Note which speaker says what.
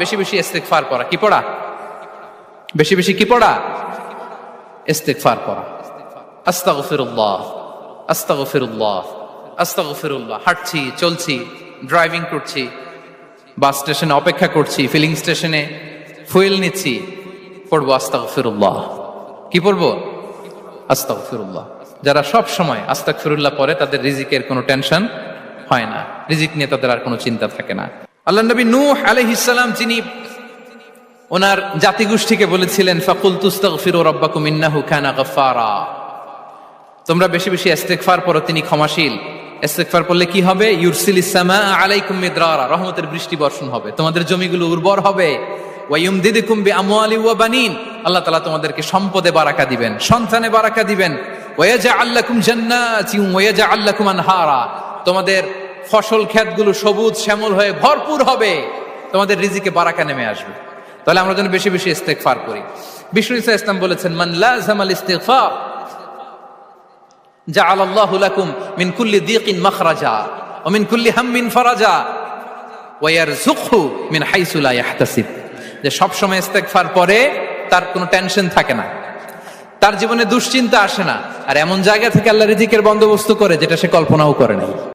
Speaker 1: বেশি বেশি ইস্তেগফার করা কি পড়া? বেশি বেশি কি পড়া? ইস্তেগফার করা আস্তাগফিরুল্লাহ আস্তাগফিরুল্লাহ আস্তাগফিরুল্লাহ। হাঁটছি, চলছি ড্রাইভিং করছি বাস স্টেশনে অপেক্ষা করছি ফিলিং স্টেশনে ফুয়েল নিচ্ছি, পড়ব আস্তাগফিরুল্লাহ। কি পড়ব? আস্তাগফিরুল্লাহ। যারা সব সময় আস্তাগফিরুল্লাহ পড়ে, তাদের রিজিকের কোনো টেনশন হয় না। রিজিক নিয়ে তাদের আর কোনো চিন্তা থাকে না। আল্লাহ নবী নূহ আলাইহিস সালাম, যিনি ওনার জাতিগোষ্ঠীকে বলেছিলেন ফাকুল তুস্তাগফিরু রাব্বাকুম ইন্নাহু কানা গাফফারা। তোমরা বেশি বেশি ইস্তেগফার পড়ো, তিনি ক্ষমাশীল। ইস্তেগফার পড়লে কি হবে? ইউরসিল ইসসামা আলাইকুম মিদরারা। রহমতের বৃষ্টি বর্ষণ হবে। তোমাদের জমিগুলো উর্বর হবে। ওয়া ইউমদিদুকুম বিআমওয়ালি ওয়া বানিন। আল্লাহ তাআলা তোমাদেরকে সম্পদে বারাকা দিবেন, সন্তানে বারাকা দিবেন। ওয়া ইয়াজআল লাকুম জান্নাতিন ওয়া ইয়াজআল লাকুম আনহারা। তোমাদের ফসল ক্ষেতগুলো সবুজ শ্যামল হয়ে ভরপুর হবে, তোমাদের রিজিকে বারাকা নেমে আসবে। তাহলে আমরা যেন বেশি বেশি ইস্তেগফার করি। বিষ্ণু ইসা ইসলাম বলেছেন, মান লাজামাল ইস্তিগফার, জাআল আল্লাহু লাকুম মিন কুল্লি দিকিন মাখরাজা, ওয়া মিন কুল্লি হাম্মিন ফারাজা, ওয়া ইয়ারযুকহু মিন হাইসু লা ইয়াহতাসিব। যে সব সময় ইস্তেগফার পরে তার কোনো টেনশন থাকে না। তার জীবনে দুশ্চিন্তা আসে না। আর এমন জায়গা থেকে আল্লাহ রিজিকের বন্দোবস্ত করে, যেটা সে কল্পনাও করে নাই।